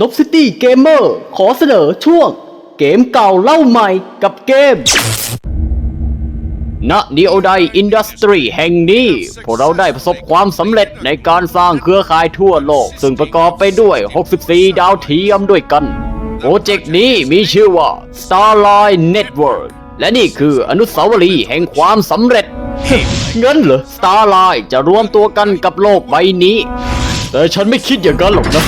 นบซิตี้เกมเมอร์ขอเสนอช่วง เกมเก่าเล่าใหม่กับเกม ณนีโอไดอินดัสทรีแห่งนี้ พวกเราได้ประสบความสำเร็จในการสร้างเครือข่ายทั่วโลก ซึ่งประกอบไปด้วย 64 ดาวเทียมด้วยกัน โปรเจกต์นี้มีชื่อว่า Starline Network และนี่คืออนุสาวรีย์แห่งความสำเร็จ เงั้นเหรอ Starline จะรวมตัวกันกับโลกใบนี้ แต่ฉันไม่คิดอย่างนั้นหรอกนะ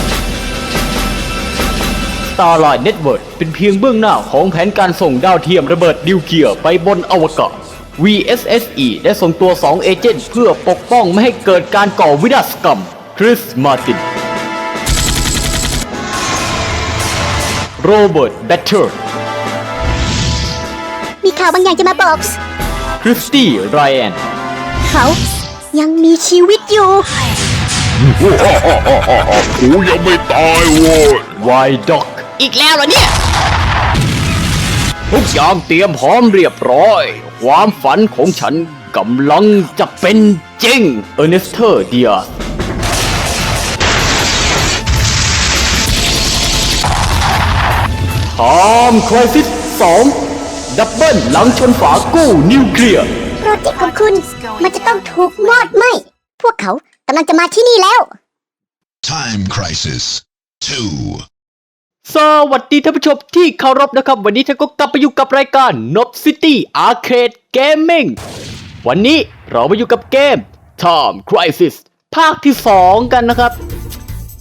Starline Network เป็นเพียงเบื้องหน้าของแผนการส่งดาวเทียมระเบิดนิวเคลียร์ไปบนอวกาศ VSSE ได้ส่งตัว 2 เอเจนต์เพื่อปกป้องไม่ให้เกิดการก่อวินาศกรรมคริสมาตินโรเบิร์ตแบตเตอร์มีข่าวบางอย่างจะมาบอกคริสตี้ไรแอนเขายังมีชีวิตอยู่กูยังไม่ตายโว้ยไวด็อก อีกแล้วเหรอเนี่ย ทุกอย่างเตรียมพร้อมเรียบร้อย ความฝันของฉันกำลังจะเป็นจริง เออร์เนสเตอร์เดียทามคริสิสสองดับเบิลหลังชนฝากู้นิวเคลียร์ โปรเจกต์ของคุณมันจะต้องถูกมอดไหม พวกเขากำลังจะมาที่นี่แล้ว Time Crisis 2 สวัสดีท่านผู้ชมที่เคารพนะครับ วันนี้ท่านก็กลับไปอยู่กับรายการ Nob City Arcade Gaming วันนี้เรามาอยู่กับเกม Time Crisis ภาคที่ 2 กันนะครับ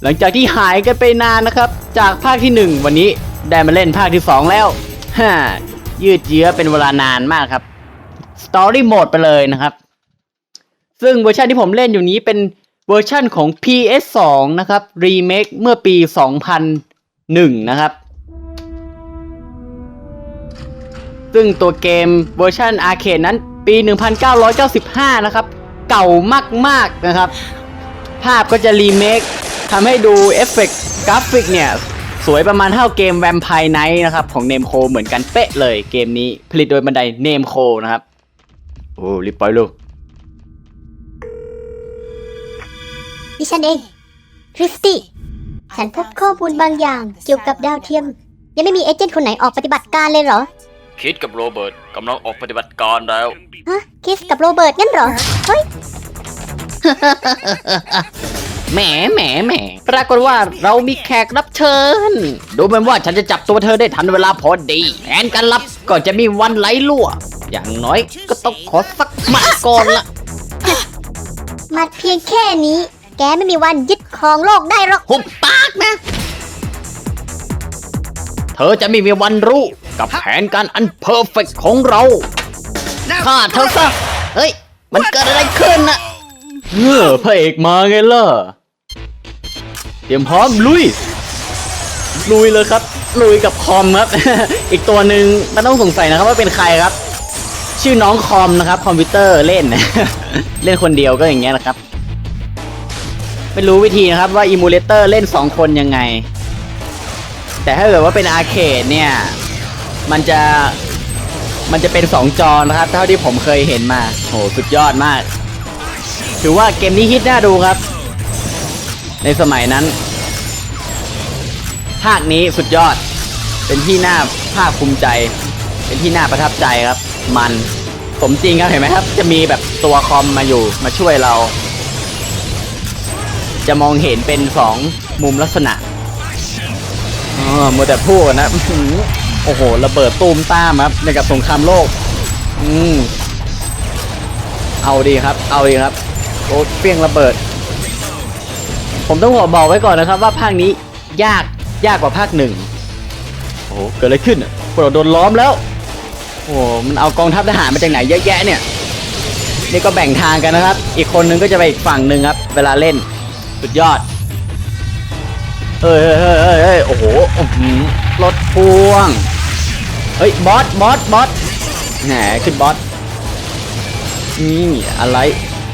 หลังจากที่หายกันไปนานนะครับ จากภาคที่ 1 วันนี้ได้มาเล่นภาคที่ 2 แล้วฮ่ายืดเยื้อเป็นเวลานานมากครับ Story Mode ไปเลยนะครับ ซึ่งเวอร์ชันที่ผมเล่นอยู่นี้เป็นเวอร์ชันของ PS2 นะครับรีเมคเมื่อปี 2001นะครับ ซึ่งตัวเกมเวอร์ชันอาร์เคดนั้นปี 1995 นะครับ เก่ามาก ๆ นะครับ ภาพก็จะรีเมคทำให้ดูเอฟเฟกต์กราฟิกเนี่ย สวยประมาณเท่าเกม Vampire Knight นะครับ ของ Namco เหมือนกันเป๊ะเลยเกมนี้ผลิตโดยบันได Namco นะครับ โอ้รีบไปลูกดิฉันเองคริสตี้ ฉันพบข้อมูลบางอย่างเกี่ยวกับดาวเทียม ยังไม่มีเอเจนต์คนไหนออกปฏิบัติการเลยเหรอ คิดกับโรเบิร์ตกำลังออกปฏิบัติการแล้ว ฮะคริสกับโรเบิร์ตงั้นเหรอ เฮ้ย แหมแหมแหมปรากฏว่าเรามีแขกรับเชิญ ดูเหมือนว่าฉันจะจับตัวเธอได้ทันเวลาพอดีแผนการรับก็จะมีวันไหลรั่วอย่างน้อยก็ต้องขอสักหมาก่อนละมาเพียงแค่นี้ แกไม่มีวันยึดครองโลกได้หรอก หุบปาก นะ เธอจะไม่มีวันรู้กับแผนการอันเพอร์เฟกของเราฆ่าเธอซะ เฮ้ย มันเกิดอะไรขึ้นน่ะเออพระเอกมาไงล่ะ เตรียมพร้อมลุย ลุยเลยครับ ลุยกับคอมครับ อีกตัวหนึ่งไม่ต้องสงสัยนะครับว่าเป็นใครครับ ชื่อน้องคอมนะครับ คอมพิวเตอร์เล่น เล่นคนเดียวก็อย่างเงี้ยนะครับ ไม่รู้วิธีนะครับว่าอิมูเลเตอร์เล่น 2 คนยังไง แต่ถ้าเกิดว่าเป็นอาร์เคดเนี่ย มันจะมันจะเป็น 2 จอนะครับ เท่าที่ผมเคยเห็นมาโหสุดยอดมาก ถือว่าเกมนี้ฮิตน่าดูครับ ในสมัยนั้น ภาคนี้สุดยอด เป็นที่น่าภาคภูมิใจ เป็นที่น่าประทับใจครับ มันสมจริงครับเห็นไหมครับ จะมีแบบตัวคอมมาอยู่มาช่วยเรา จะมองเห็นเป็นสองมุมลักษณะอ๋อมัวแต่พูดนะโอ้โหระเบิดตูมตามครับในกับสงครามโลก อืมเอาดีครับ เอาดีครับโอ้เปี้ยงระเบิด ผมต้องบอบอกไว้ก่อนนะครับ ว่าภาคนี้ยากยากกว่าภาคหนึ่งโอ้โหเกิดอะไรขึ้นอะพวกเราโดนล้อมแล้วโอ้มันเอากองทัพทหารมาจากไหนเยอะแยะเนี่ยนี่ก็แบ่งทางกันนะครับ อีกคนนึงก็จะไปอีกฝั่งหนึ่งครับ เวลาเล่น สุดยอด เฮ้ยเฮ้ยเฮ้ยเฮ้ยโอ้โหรถพ่วง เฮ้ย บอส บอส บอส แหมขึ้นบอส นี่อะไร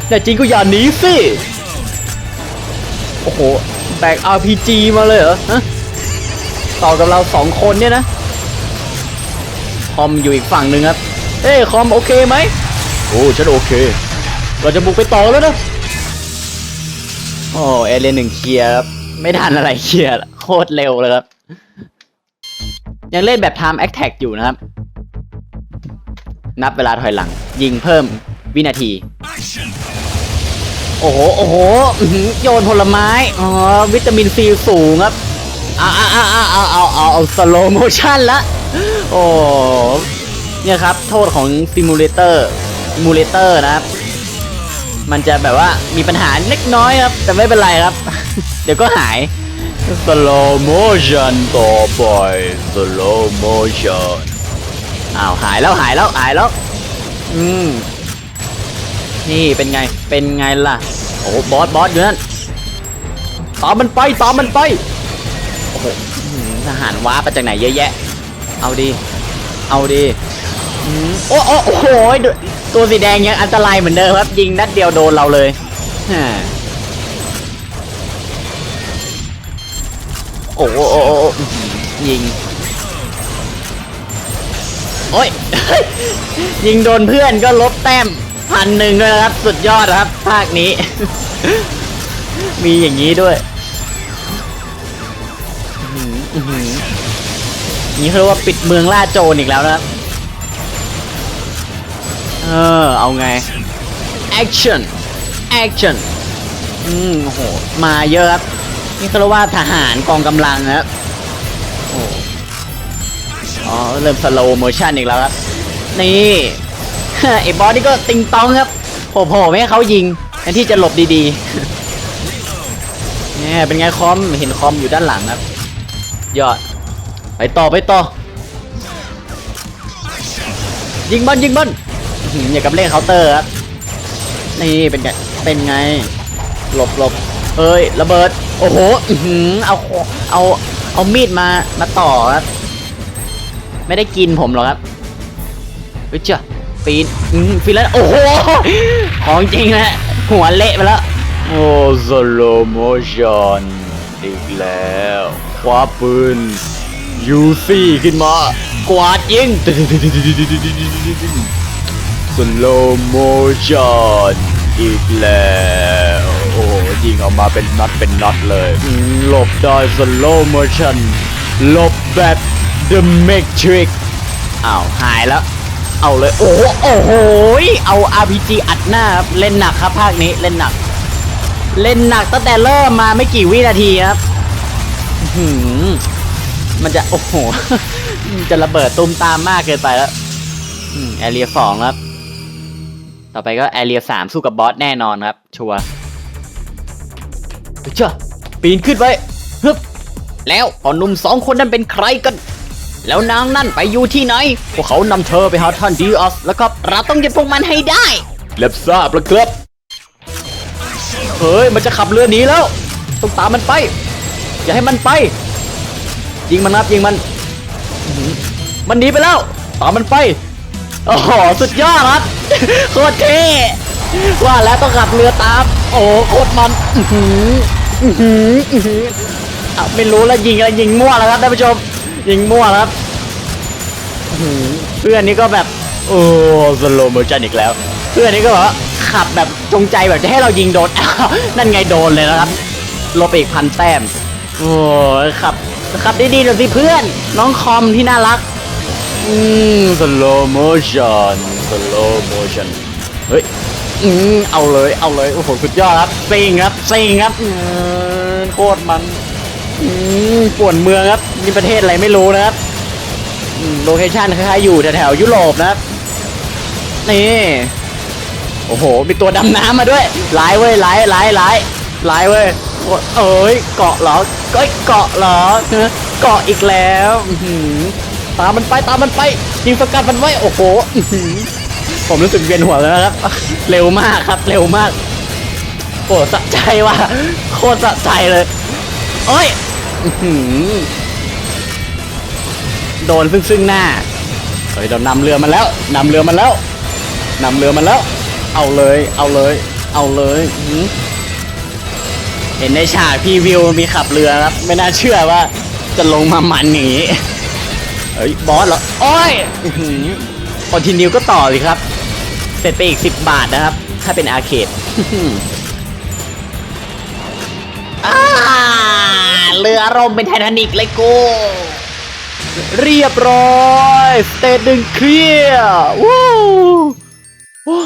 แต่จริงก็อย่าหนีสิ โอ้โห แบก RPG มาเลยเหรอฮะต่อกับเราสองคนเนี่ยนะ คอมอยู่อีกฝั่งหนึ่งครับ เอ้ยคอมโอเคไหม โอ้ ฉันโอเค เราจะบุกไปต่อแล้วนะ โอ้เอเลนหนึ่งเคลียร์ครับไม่ทันอะไรเคลียร์โคตรเร็วเลยครับ ยังเล่นแบบ time attack อยู่นะครับ นับเวลาถอยหลัง ยิงเพิ่มวินาที โอ้โห โอ้โหโยนผลไม้ อ๋อ วิตามินซีสูงครับเอาเอาเอาเอาเอาเอาเอาสโลโมชั่นละ โอ้ เนี่ยครับ โทษของซิมูเลเตอร์ซิมูเลเตอร์นะครับ มันจะแบบว่ามีปัญหาเล็กน้อยครับ แต่ไม่เป็นไรครับ เดี๋ยวก็หายสโลโมชั่นต่อไปสโลโมชั่นอ้าวหายแล้วหายแล้วหายแล้ว อืม นี่เป็นไง เป็นไงล่ะ โอ้บอสบอสอยู่นั่นตามมันไปตามมันไป โอ้โหอื้อหือทหารว้ามาจากไหนเยอะแยะ เอาดี เอาดีอืมโอ้โอ้โอ้โหดู ตัวสีแดงยังอันตรายเหมือนเดิมครับ ยิงนัดเดียวโดนเราเลยฮ่าโอ้โอ้โอ้โอ้อื้อหือยิง โอ้ย ยิงโดนเพื่อนก็ลบแต้มพันหนึ่งด้วยครับ สุดยอดครับ ภาคนี้ มีอย่างนี้ด้วยนี่เขาเรียกว่าปิดเมืองล่าโจรอีกแล้วนะครับ เออ เอาไง action action อืมโห มาเยอะครับ นี่เขาเรียกว่าทหารกองกำลังนะครับโอ้อ๋อ เริ่มสโลโมชั่นอีกแล้วครับ นี่ไอ้บอสนี่ก็ติงตองครับโผล่ๆไม่ให้เขายิงแทนที่จะหลบดีๆเนี่ยเป็นไงคอม เห็นคอมอยู่ด้านหลังครับ ยอด ไปต่อไปต่อ ยิงบอลยิงบอล หืออย่ากับเล่นเคาน์เตอร์ครับนี่เป็นไงเป็นไง หลบหลบเฮ้ยระเบิด โอ้โหอือหือเอาเอาเอามีดมามาต่อครับ ไม่ได้กินผมหรอกครับเฮ้ยเจ้าปีนอืมฟีนแล้วโอ้โหของจริงนะหัวเละไปแล้วโอ้สโลโมชันอีกแล้วคว้าปืนยูซี่ขึ้นมากวาดยิง โลโมชันอีกแล้วโอ้ยิงออกมาเป็นน็อตเป็นน็อตเลยหลบได้สโลโมชันหลบแบบ The Matrix อ้าวหายแล้ว เอาเลย โอ้โหโอ้โหเอา RPG อัดหน้าครับเล่นหนักครับภาคนี้เล่นหนัก เล่นหนักตั้งแต่เริ่มมาไม่กี่วินาทีครับหืมันจะโอ้โห จะระเบิดตุ้มตามมากเกินไปแล้วแอเรียสองครับ ต่อไปก็แอเรียสามสู้กับบอสแน่นอนครับ ชัวร์เฮ้ยเจ้าปีนขึ้นไปฮึบแล้วพอหนุ่มสองคนนั้นเป็นใครกัน แล้วนางนั่นไปอยู่ที่ไหน พวกเขานำเธอไปหาท่านดีออสแล้วก็เราต้องยึดพวกมันให้ได้เล็บทราบแล้วครับเฮ้ยมันจะขับเรือหนีแล้ว ต้องตามมันไป อย่าให้มันไป ยิงมันครับยิงมัน มันหนีไปแล้ว ตามมันไป โอ้โห สุดยอดครับ โคตรเท่ว่าแล้วต้องขับเรือตาม โอ้โคตรมัน อือหือ อือหือ อือหืออะไม่รู้แล้วยิงอะไรยิงมั่วแล้วครับท่านผู้ชม ยิงมั่วแล้วครับอื้อหือเพื่อนนี่ก็แบบ โอ้สโลโมชันอีกแล้ว เพื่อนนี่ก็แบบว่าขับแบบจงใจแบบจะให้เรายิงโดน นั่นไงโดนเลยนะครับลบไปอีกพันแต้ม โอ้ยขับขับดีๆหน่อยสิเพื่อน น้องคอมที่น่ารัก อืมสโลโมชันสโลโมชันเฮ้ยอืมเอาเลยเอาเลยโอ้โหสุดยอดครับซิงครับซิงครับอืมโคตรมันอืมป่วนเมืองครับนี่ประเทศอะไรไม่รู้นะครับโลเคชั่นคล้ายๆอยู่แถวๆยุโรปนะครับนี่โอ้โห มีตัวดำน้ำมาด้วยหลายเว้ยหลายหลายหลายหลายเว้ยโอ้เอ้ยเกาะเหรอเอ้ยเกาะเหรอเกาะอีกแล้วอื ตามมันไปตามมันไปยิงสกัดมันไว้โอ้โหผมรู้สึกเวียนหัวแล้วนะครับ เร็วมากครับเร็วมากโอ้สะใจว่ะโคตรสะใจเลยโอ้ยโดนซึ่งซึ่งหน้าเฮ้ยเรานำเรือมาแล้วนำเรือมาแล้วนำเรือมาแล้ว เอาเลย เอาเลย เอาเลยเห็นในฉากพี่วิวมีขับเรือครับ ไม่น่าเชื่อว่าจะลงมามันอย่างนี้ เฮ้ยบอสเหรอโอ้ยคอนติเนียก็ต่อสิครับ เสร็จไปอีก 10 บาทนะครับ ถ้าเป็นอาร์เคดอ้าเรือร่มเป็นไททานิกเลยกูเรียบร้อยสเตจหนึ่งเคลียร์วู้วู้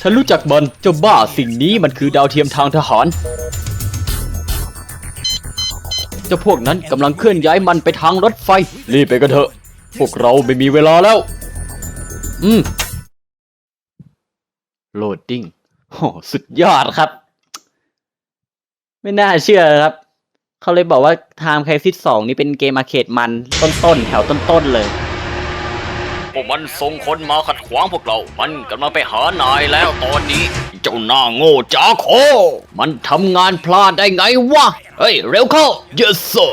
ฉันรู้จักมันเจ้าบ้าสิ่งนี้มันคือดาวเทียมทางทหาร เจ้าพวกนั้นกำลังเคลื่อนย้ายมันไปทางรถไฟ รีบไปกันเถอะ พวกเราไม่มีเวลาแล้ว อืมโหลดดิ้งโหสุดยอดครับ ไม่น่าเชื่อครับ เขาเลยบอกว่า Time Crisis 2 นี่เป็นเกมอาร์เคดมันต้นๆ แถวต้นๆ เลย มันส่งคนมาขัดขวางพวกเรา มันกำลังไปหานายแล้วตอนนี้ เจ้าหน้าโง่จ้าโค มันทำงานพลาดได้ไงวะ เฮ้ย เร็วเข้า yes sir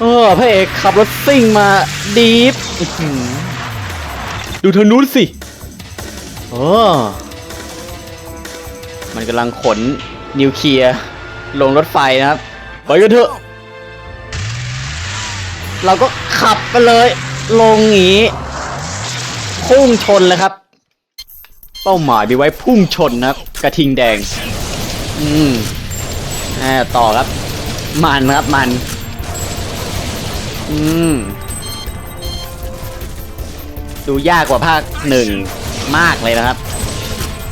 เออพระเอกขับรถซิ่งมาดีฟอื้อหือดูทางนู้นสิเออมันกำลังขนนิวเคลียร์ลงรถไฟนะครับ ไปกันเถอะ เราก็ขับไปเลย ลงอย่างนี้ พุ่งชนเลยครับ เป้าหมายมีไว้พุ่งชนนะครับ กระทิงแดง อืมแน่ต่อครับ มันครับมัน อืม ดูยากกว่าภาคหนึ่งมากเลยนะครับ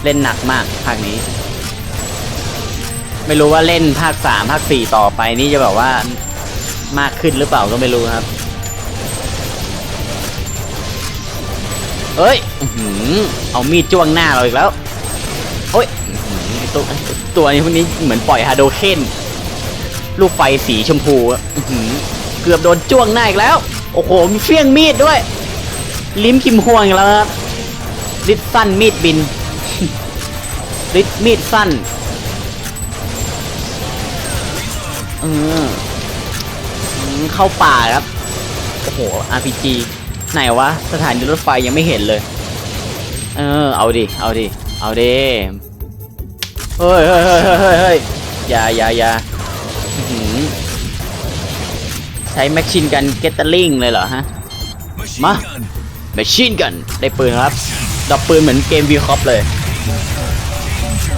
เล่นหนักมากภาคนี้ ไม่รู้ว่าเล่นภาคสามภาคสี่ต่อไปนี่จะแบบว่ามากขึ้นหรือเปล่าก็ไม่รู้ครับ เอ้ยเอามีดจ้วงหน้าเราอีกแล้วโอ้ยตัวตัวนี้พวกนี้เหมือนปล่อยฮาโดเคนลูกไฟสีชมพูอเกือบโดนจ้วงหน้าอีกแล้ว โอ้โห มีเฟี้ยงมีดด้วย ลิ้มคิมห่วงแล้วครับลิดสั้นมีดบินลิดมีดสั้นเออเข้าป่าครับ โอ้โห RPG ไหนวะ สถานีรถไฟยังไม่เห็นเลย เออ เอาดิ เอาดิ เอาดิ เฮ้ยเฮ้ยเฮ้ยเฮ้ยเฮ้ยอย่าอย่าอย่าใช้แมชชินกันเกตเตอร์ลิงเลยเหรอฮะ มาแมชชินกันได้ปืนครับดอกปืนเหมือนเกมวีคอปเลย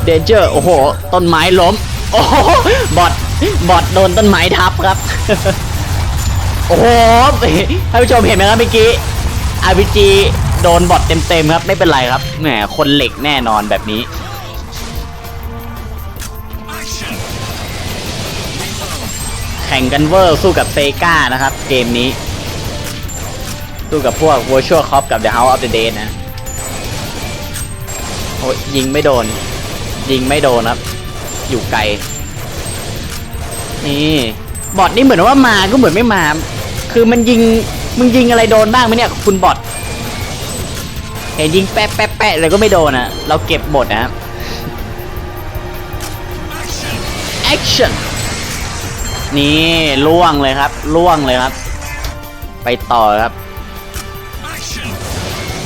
เดนเจอร์โอ้โห ต้นไม้ล้ม โอ้โหบอดบอดโดนต้นไม้ทับครับ โอ้โหท่านผู้ชมเห็นไหมครับเมื่อกี้ RPG โดนบอดเต็มๆครับ ไม่เป็นไรครับแหมคนเหล็กแน่นอนแบบนี้ แข่งกันเวอร์สู้กับเซกานะครับ เกมนี้ สู้กับพวก Virtual Cop กับ The House of the Dead นะโอ้ยยิงไม่โดน ยิงไม่โดนครับ อยู่ไกล นี่ บอทนี่เหมือนว่ามาก็เหมือนไม่มา คือมันยิงมึงยิงอะไรโดนบ้างไหมเนี่ยคุณบอทเห็นยิงแป๊ะแป๊ะแป๊ะเลยก็ไม่โดนอะเราเก็บหมดนะครับ action นี่ล่วงเลยครับล่วงเลยครับ ไปต่อครับ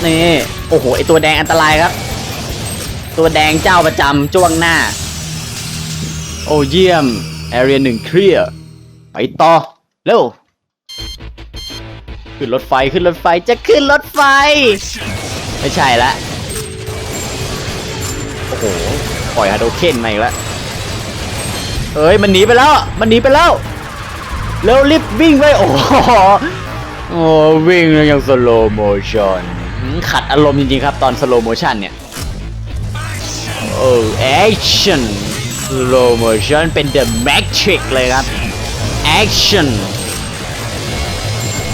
นี่ โอ้โหไอตัวแดงอันตรายครับ ตัวแดงเจ้าประจำจ้วงหน้า โอ้เยี่ยมแอเรียหนึ่งเคลียร์ไปต่อ เร็ว ขึ้นรถไฟขึ้นรถไฟจะขึ้นรถไฟ ไม่ใช่ละ โอ้โห ปล่อยฮาโดเคนมาอีกแล้วเอ้ยมันหนีไปแล้ว มันหนีไปแล้ว เร็วรีบวิ่งไปโอ้โหโอ้วิ่งแล้วยังสโลโมชั่นขัดอารมณ์จริงๆครับ ตอนสโลโมชั่นเนี่ยโอ้แอคชั่นสโลโมชั่นเป็น The Matrix เลยครับแอคชั่น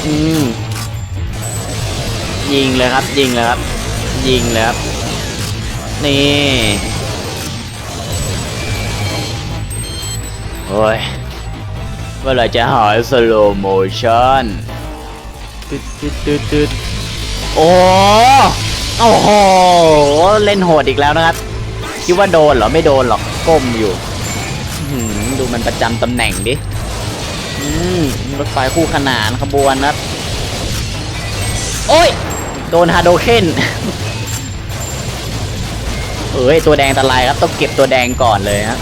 อืม ยิงเลยครับ ยิงเลยครับ ยิงเลยครับ นี่โอ้ยเมื่อไรจะหายสโลโมชั่นตึ๊ดตึ๊ดตึ๊ดตึ๊ดโอ้โอ้โห เล่นโหดอีกแล้วนะครับ คิดว่าโดนเหรอ ไม่โดนหรอก ก้มอยู่ ดูมันประจำตำแหน่งดิรถไฟคู่ขนานขบวนนะครับโอ้ย โดนฮาโดเคนเอ้ยตัวแดงอันตรายครับต้องเก็บตัวแดงก่อนเลยครับ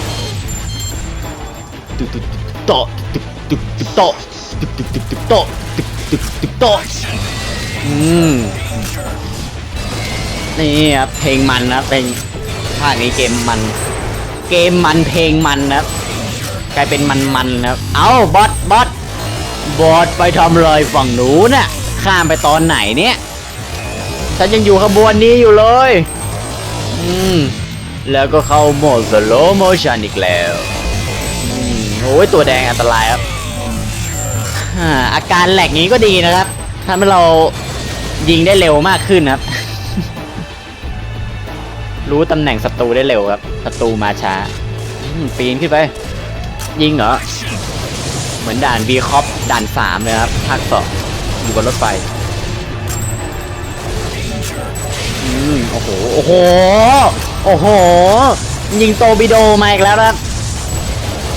ตึกตึกตึกโตะตึกตึกตึกโตะตึกตึกตึกตึกโตะตึกตึกตึกโตะอืมนี่ครับเพลงมันนะเพลงภาคนี้เกมมัน เกมมันเพลงมันนะครับกลายเป็นมันมันนะครับเอาบอสบอสบอสไปทำเลยฝั่งหนูน่ะข้ามไปตอนไหนเนี่ย ฉันยังอยู่ขบวนนี้อยู่เลย อืม แล้วก็เข้าโหมด slow motion อีกแล้ว อืมโอ้ยตัวแดงอันตรายครับอาการแหลกนี้ก็ดีนะครับทำให้เรายิงได้เร็วมากขึ้นครับ รู้ตำแหน่งศัตรูได้เร็วครับ ศัตรูมาช้าปีนขึ้นไป ยิงเหรอ เหมือนด่านบีคอปด่านสามเลยครับภาคสองอยู่บนรถไฟ อืมโอ้โห โอ้โห โอ้โห ยิงโตบิโดมาอีกแล้วนะครับ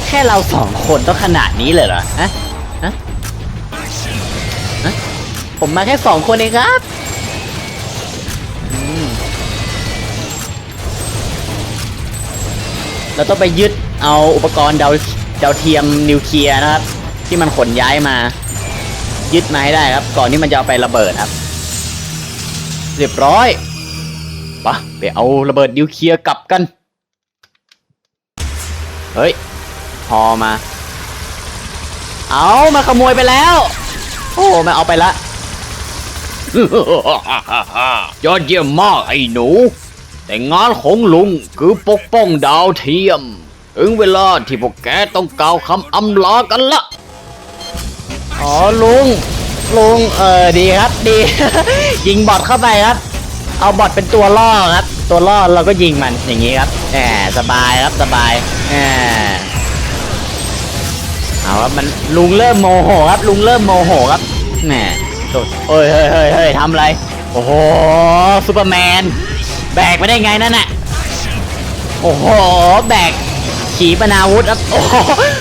แค่เราสองคนต้องขนาดนี้เลยเหรอฮะฮะฮะผมมาแค่สองคนเองครับเราต้องไปยึดเอาอุปกรณ์ดาวดาวเทียมนิวเคลียร์นะครับ ที่มันขนย้ายมา ยึดมาให้ได้ครับ ก่อนที่มันจะเอาไประเบิดครับ เรียบร้อย ปะไปเอาระเบิดนิวเคลียร์กลับกัน เฮ้ย พอมา เอามาขโมยไปแล้ว โอ้มาเอาไปละยอดเยี่ยมมากไอ้หนู แต่งานของลุงคือปกป้องดาวเทียม ถึงเวลาที่พวกแกต้องกล่าวคำอำลากันละ อ๋อลุง ลุง เออดีครับ ดี ยิงบอทเข้าไปครับ เอาบอทเป็นตัวล่อครับ ตัวล่อเราก็ยิงมันอย่างนี้ครับแหมสบายครับสบายแหมเอาครับมันลุงเริ่มโมโหครับ ลุงเริ่มโมโหครับแหมโดดเฮ้ยเฮ้ยเฮ้ยเฮ้ยทำอะไร โอ้โหซูเปอร์แมน แบกไม่ได้ไงนั่นน่ะโอ้โห แบกขีปนาวุธครับ โอ้โห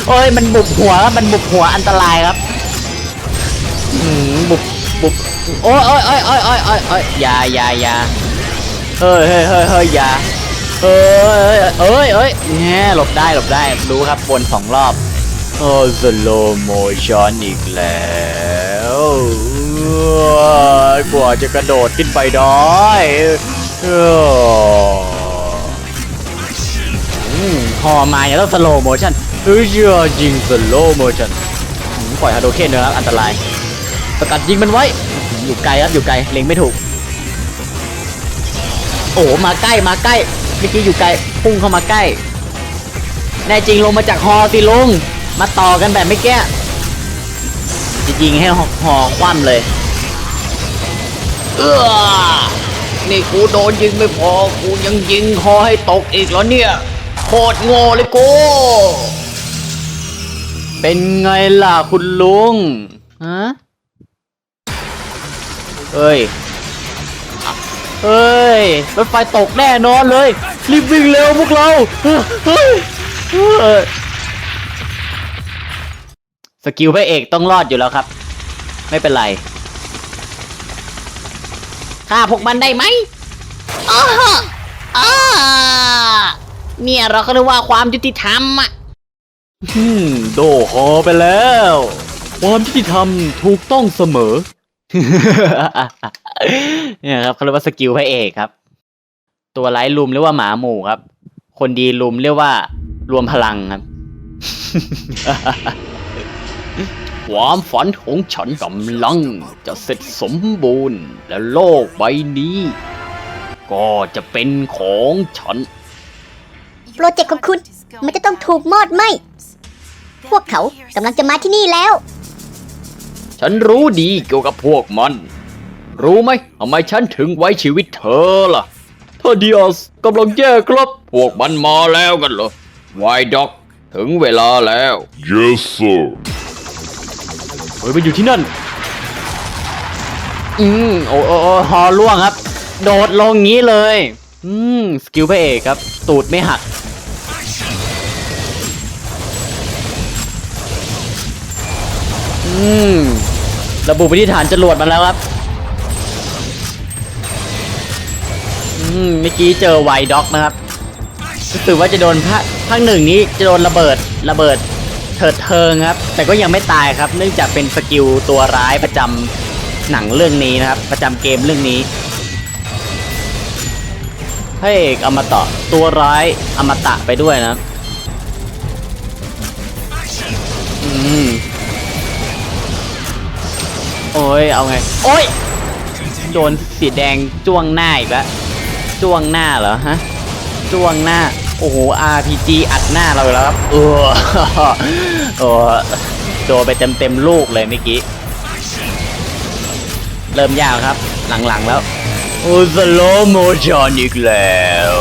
เอ้ยมันบุบหัวครับมันบุบหัวอันตรายครับอืมบุบ บุบโอ้ยโอ้ยโอ้ยโอ้ยโอ้ยโอ้ยโอ้ยอย่าอย่าอย่าเฮ้ยเฮ้ยเฮ้ยเฮ้ยอย่าเฮ้ยเอ้ยเอ้ยแง่หลบได้หลบได้รู้ครับวนสองรอบโอ้สโลโมชันอีกแล้วกว่าจะกระโดดขึ้นไปได้อออืมพอมาอย่าต้องสโลโมชันเฮ้ยจริงสโลโมชันปล่อยฮาโดเคนเนอะครับอันตราย สกัดยิงมันไว้ อยู่ไกลครับอยู่ไกลเล็งไม่ถูก โอ้โหมาใกล้มาใกล้เมื่อกี้อยู่ไกลพุ่งเข้ามาใกล้ แน่จริงลงมาจากฮอสิลุงมาต่อกันแบบไม่แก้จะยิงให้หอหอคว่ำเลย เออนี่กูโดนยิงไม่พอ กูยังยิงคอให้ตกอีกแล้วเนี่ยโคตรโง่เลยกู เป็นไงล่ะคุณลุง ฮะ เอ้ยเอ้ยรถไฟตกแน่นอนเลย รีบวิ่งเร็วพวกเราเฮ้ยเฮ้ยสกิลพระเอกต้องรอดอยู่แล้วครับ ไม่เป็นไรฆ่าพวกมันได้ไหมอ้าอ้าเนี่ยเราก็เรียกว่าความยุติธรรมอะอืมโดคอไปแล้ว ความยุติธรรมถูกต้องเสมอ เนี่ยครับเขาเรียกว่าสกิลพระเอกครับ ตัวร้ายลุมเรียกว่าหมาหมู่ครับ คนดีลุมเรียกว่า รวมพลังครับความฝันของฉันกำลังจะเสร็จสมบูรณ์ และโลกใบนี้ ก็จะเป็นของฉัน โปรเจกต์ของคุณ มันจะต้องถูกมอดไหม พวกเขากำลังจะมาที่นี่แล้ว ฉันรู้ดีเกี่ยวกับพวกมัน รู้ไหมทำไมฉันถึงไว้ชีวิตเธอล่ะถ้าดิอสกำลังแย่ครับ พวกมันมาแล้วกันเหรอไวด็อกถึงเวลาแล้ว Yes, sir. เฮ้ยไปอยู่ที่นั่น อืมโอ้โอ้โอ้ฮอล่วงครับ โดดลงงี้เลย อืม สกิลพระเอกครับ ตูดไม่หัก อืมระบุไปที่ฐานจรวดมาแล้วครับ อืมเมื่อกี้เจอไวด็อกนะครับรู้สึกว่าจะโดนภาคภาคหนึ่งนี้จะโดนระเบิดระเบิดเถิดเทิงครับ แต่ก็ยังไม่ตายครับ เนื่องจากเป็นสกิลตัวร้ายประจำหนังเรื่องนี้นะครับ ประจำเกมเรื่องนี้พระเอกอมตะตัวร้ายอมตะไปด้วยนะ อืม โอ้ย เอาไง โอ้ยโดนสีแดงจ้วงหน้าอีกแล้วจ้วงหน้าเหรอฮะ จ้วงหน้า โอ้โห RPG อัดหน้าเราแล้วครับ เออโอ้โดนไปเต็มเต็มลูกเลยเมื่อกี้ เริ่มยากครับ หลังๆแล้ว โอ้สโลโมชันอีกแล้ว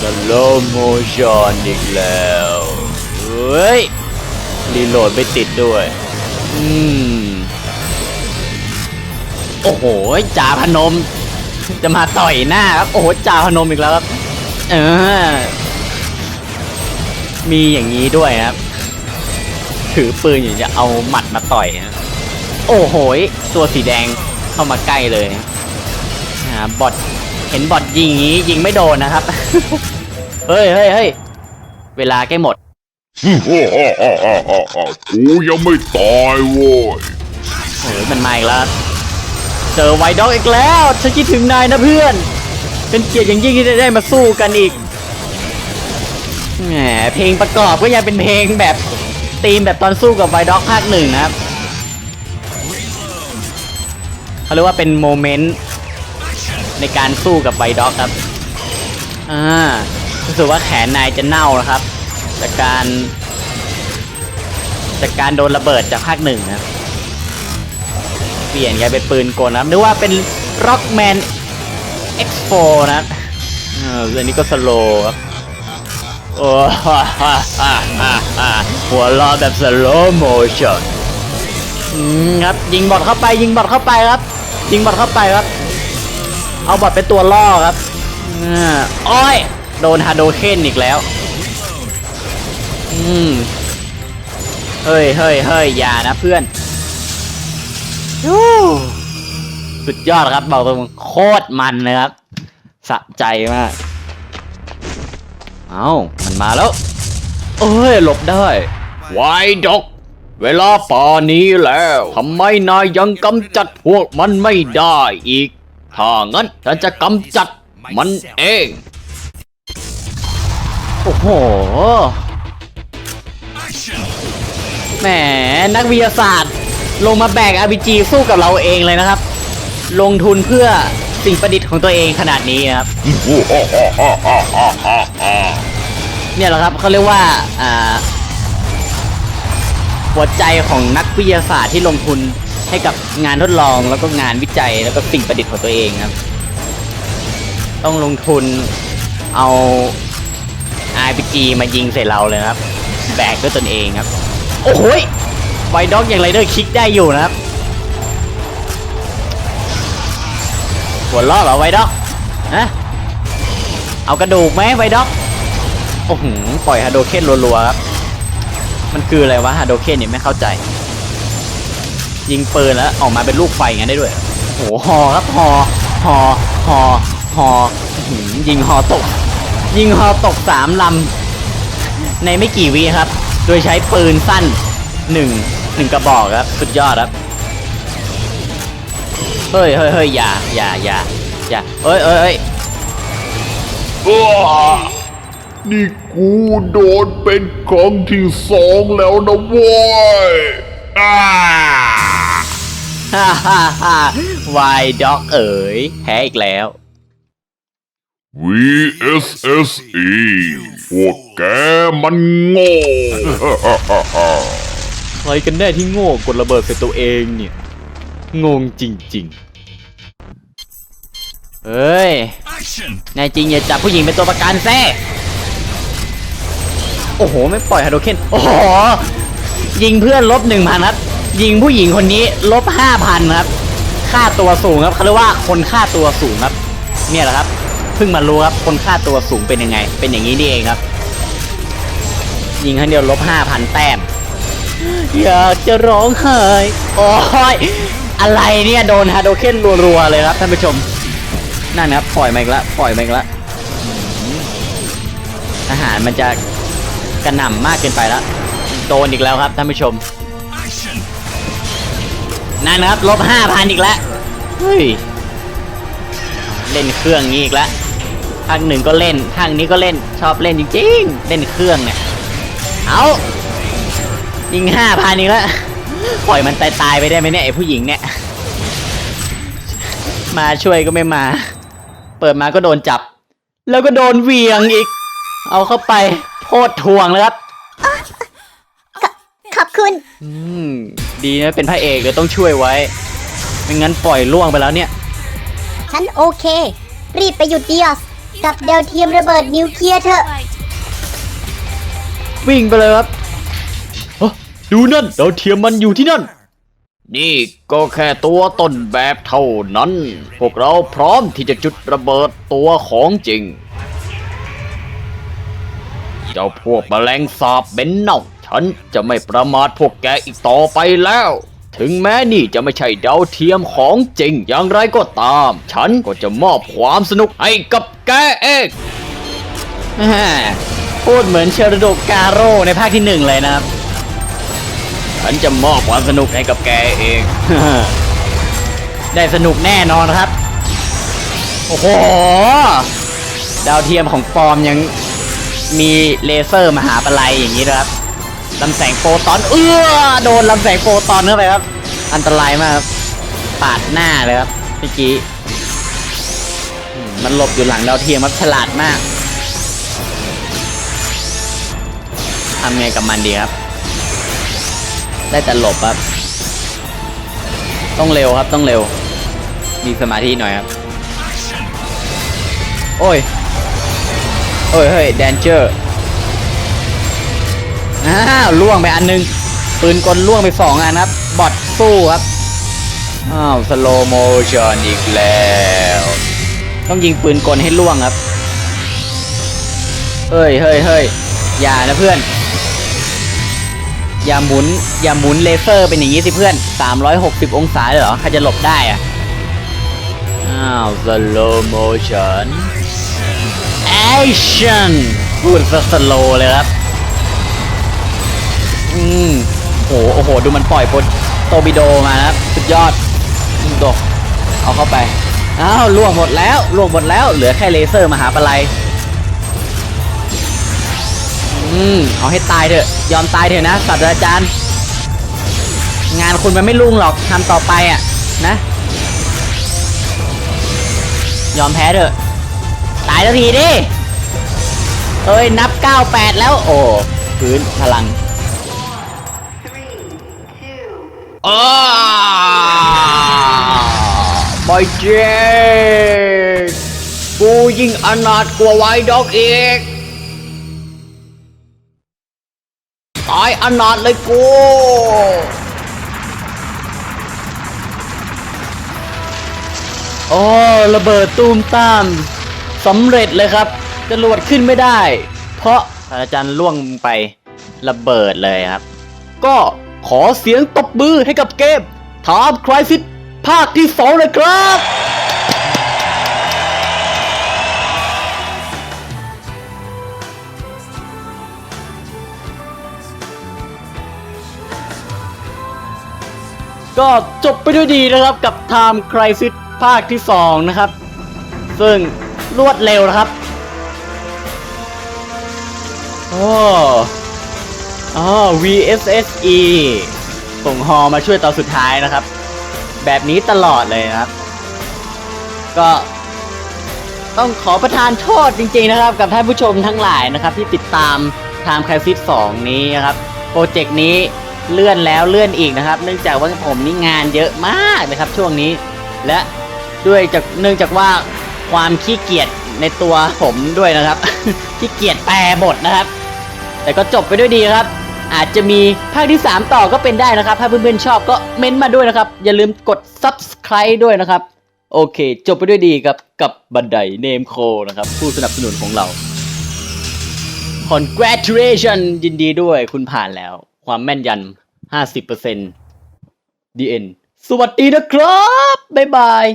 สโลโมชันอีกแล้ว เฮ้ยรีโหลดไม่ติดด้วย อืมโอ้โหจ่าพนม จะมาต่อยหน้าครับ โอ้โหจ่าพนมอีกแล้วครับ เออ มีอย่างนี้ด้วยครับ ถือปืนอย่างจะเอาหมัดมาต่อยนะโอ้โหตัวสีแดงเข้ามาใกล้เลยอ่าบอทเห็นบอทยิงงี้ยิงไม่โดนนะครับ เฮ้ยเฮ้ยเฮ้ยเวลาใกล้หมด กูยังไม่ตายโว้ยโอ้ยมันมาอีกแล้ว เจอไวด็อกอีกแล้ว ฉันคิดถึงนายนะเพื่อน เป็นเกียรติอย่างยิ่งที่ได้มาสู้กันอีก แหม เพลงประกอบก็ยังเป็นเพลงแบบธีมแบบตอนสู้กับไวด็อกภาคหนึ่งนะครับเขาเรียกว่าเป็นโมเมนต์ในการสู้กับไวด็อกครับ อ่า รู้สึกว่าแขนนายจะเน่านะครับ จากการจากการโดนระเบิดจากภาคหนึ่งนะเปลี่ยนกลายเป็นปืนกลนะนึกว่าเป็น Rockman X4 นะเอออันนี้ก็สโลครับโอ้ฮ่าฮ่าฮ่าฮ่าหัวเรอแบบสโลโมชั่นอืมครับยิงบอทเข้าไปยิงบอทเข้าไปครับ ยิงบอทเข้าไปครับ เอาบอทเป็นตัวล่อครับอ้อยโดนฮาโดเคนอีกแล้ว มเฮ้ยเฮ้ยเฮ้ยอย่านะเพื่อนยูสุดยอดครับบอกตรงโคตรมันเลยครับสะใจมาก เอามันมาแล้ว เอ้ย หลบได้ไวดอก เวลาป่านี้แล้วทำไมนายยังกำจัดพวกมันไม่ได้อีก ถ้างั้นฉันจะกำจัดมันเอง โอ้โห แหมนักวิทยาศาสตร์ ลงมาแบก RPG สู้กับเราเองเลยนะครับ ลงทุนเพื่อสิ่งประดิษฐ์ของตัวเองขนาดนี้นะครับ เนี่ยแหละครับเขาเรียกว่าอ่าหัวใจของนักวิทยาศาสตร์ที่ลงทุนให้กับงานทดลองแล้วก็งานวิจัยแล้วก็สิ่งประดิษฐ์ของตัวเองครับ ต้องลงทุนเอา RPG มายิงใส่เราเลยนะครับ แบกด้วยตนเองครับ โอ้โหยไวด็อกยังไรเดอร์คิกได้อยู่นะครับหัวล้อเหรอไวด็อกฮะเอากระดูกไหมไวด็อกโอ้โหปล่อยฮาโดเคนรัวๆครับมันคืออะไรวะฮาโดเคนเนี่ยไม่เข้าใจ ยิงปืนแล้วออกมาเป็นลูกไฟงั้นได้ด้วยโอ้โหฮอครับฮอฮอฮอฮออื้อหือยิงฮอตก ยิงฮอตกสามลำ ในไม่กี่วิครับ โดยใช้ปืนสั้นหนึ่งหนึ่งกระบอกครับ สุดยอดครับ เฮ้ยเฮ้ยเฮ้ยอย่าอย่าอย่าอย่าเอ้ยเอ้ยเอ้ยอ้านี่กูโดนเป็นครั้งที่สองแล้วนะเว้ยอ้าฮ่าฮ่าฮ่าวายด็อกเอ๋ยแพ้อีกแล้ว VSSE พวกแกมันโง่ ใครกันแน่ที่โง่กดระเบิดใส่ตัวเองเนี่ย งงจริงๆ เฮ้ย แน่จริงอย่าจับผู้หญิงเป็นตัวประกันแซ่โอ้โห ไม่ปล่อยฮาโดเคนโอ้โห ยิงเพื่อนลบหนึ่งพันครับ ยิงผู้หญิงคนนี้ลบห้าพันครับ ค่าตัวสูงครับเขาเรียกว่าคนค่าตัวสูงครับ เนี่ยแหละครับเพิ่งมารู้ครับคนค่าตัวสูงเป็นยังไง เป็นอย่างนี้นี่เองครับ ยิงครั้งเดียวลบห้าพันแต้ม อยากจะร้องไห้โอ้ยอะไรเนี่ยโดนฮาโดเคนรัวๆเลยครับท่านผู้ชม นั่นนะครับปล่อยมาอีกแล้วปล่อยมาอีกแล้วอาหารมันจะกระหน่ำมากเกินไปแล้วโดนอีกแล้วครับท่านผู้ชม นั่นนะครับลบห้าพันอีกแล้วเฮ้ยเล่นเครื่องนี้อีกแล้ว ภาคหนึ่งก็เล่นภาคนี้ก็เล่นชอบเล่นจริงๆ เล่นเครื่องเนี่ย เอายิงห้าพันอีกแล้วปล่อยมันตายตายๆไปได้ไหมเนี่ยไอผู้หญิงเนี่ย มาช่วยก็ไม่มา เปิดมาก็โดนจับ แล้วก็โดนเหวียงอีก เอาเข้าไปโพดทวงเลยครับ ขอบคุณ อืม ดีนะเป็นพระเอกเลยต้องช่วยไว้ ไม่งั้นปล่อยล่วงไปแล้วเนี่ย ฉันโอเค รีบไปหยุดดิออส กับดาวเทียมระเบิดนิวเคลียร์เถอะ วิ่งไปเลยครับเฮ้อดูนั่นดาวเทียมมันอยู่ที่นั่น นี่ก็แค่ตัวต้นแบบเท่านั้น พวกเราพร้อมที่จะจุดระเบิดตัวของจริง เจ้าพวกแมลงสาบเบ็นเน่าฉันจะไม่ประมาทพวกแกอีกต่อไปแล้ว ถึงแม้นี่จะไม่ใช่ดาวเทียมของจริงอย่างไรก็ตาม ฉันก็จะมอบความสนุกให้กับแกเองแม่พูดเหมือนเชอร์โดกาโร่ในภาคที่หนึ่งเลยนะครับ ฉันจะมอบความสนุกให้กับแกเอง ได้สนุกแน่นอนครับ โอ้โห ดาวเทียมของปลอมยังมีเลเซอร์มหาปลัยอย่างนี้นะครับ ลำแสงโฟตอน เอื้อโดนลำแสงโฟตอนเข้าไปครับ อันตรายมากครับปาดหน้าเลยครับเมื่อกี้มมันหลบอยู่หลังดาวเทียมครับฉลาดมากทำไงกับมันดีครับ ได้แต่หลบครับ ต้องเร็วครับต้องเร็ว มีสมาธิหน่อยครับ โอ้ย โอ้ย เฮ้ยแดนเจอร์ อ้าวล่วงไปอันหนึง ปืนกลล่วงไปสองอันครับ บอทสู้ครับ อ้าวสโลโมชันอีกแล้ว ต้องยิงปืนกลให้ล่วงครับ เฮ้ยเฮ้ยเฮ้ยอย่านะเพื่อน อย่าหมุน อย่าหมุนเลเซอร์เป็นอย่างนี้สิเพื่อน 360 องศาเลยเหรอใครจะหลบได้อะอ้าว slow motion action พูดซะ slow เลยครับ อืมโอ้โหโอ้โห ดูมันปล่อยโปรโตบิโดมานะครับสุดยอดอืมโดเอาเข้าไป อ้าวล่วงหมดแล้วล่วงหมดแล้ว เหลือแค่เลเซอร์มหาปลัยอืมเอาให้ตายเถอะ ยอมตายเถอะนะศาสตราจารย์ งานคุณมันไม่รุ่งหรอกทำต่อไปอะ นะ ยอมแพ้เถอะ ตายแล้วทีดิ เอ้ยนับ 98 แล้ว โอ้ พื้นพลัง อ้าบอยเจกูยิ่งอนาถกว่าไวด็อกอีก ตายอนาถเลยกูโอ้ระเบิดตูมตามสำเร็จเลยครับจรวดขึ้นไม่ได้ เพราะศาสตราจารย์ล่วงไประเบิดเลยครับ ก็ ขอเสียงตบมือให้กับเกมถามครซิสภาคที่สองเลยครับ ก็จบไปด้วยดีนะครับกับ Time Crisis ภาคที่ 2 นะครับ ซึ่งรวดเร็วนะครับ โอ้ อ๋อ VSSE ส่งฮอมาช่วยตอนสุดท้ายนะครับ แบบนี้ตลอดเลยนะครับ ก็ต้องขอประทานโทษจริงๆนะครับ กับท่านผู้ชมทั้งหลายนะครับ ที่ติดตาม Time Crisis 2นี้นะครับ โปรเจกต์นี้เลื่อนแล้วเลื่อนอีกนะครับ เนื่องจากว่าผมนี่งานเยอะมากนะครับ ช่วงนี้ และด้วยจากเนื่องจากว่าความขี้เกียจในตัวผมด้วยนะครับ ขี้เกียจแปลบทนะครับ แต่ก็จบไปด้วยดีครับ อาจจะมีภาคที่ 3 ต่อก็เป็นได้นะครับ ถ้าเพื่อนๆชอบก็เม้นต์มาด้วยนะครับ อย่าลืมกด subscribe ด้วยนะครับ โอเค จบไปด้วยดีครับ กับบันไดเนมโคนะครับ ผู้สนับสนุนของเรา congratulation ยินดีด้วยคุณผ่านแล้ว ความแม่นยัน 50% the end สวัสดีนะครับ บ๊ายบาย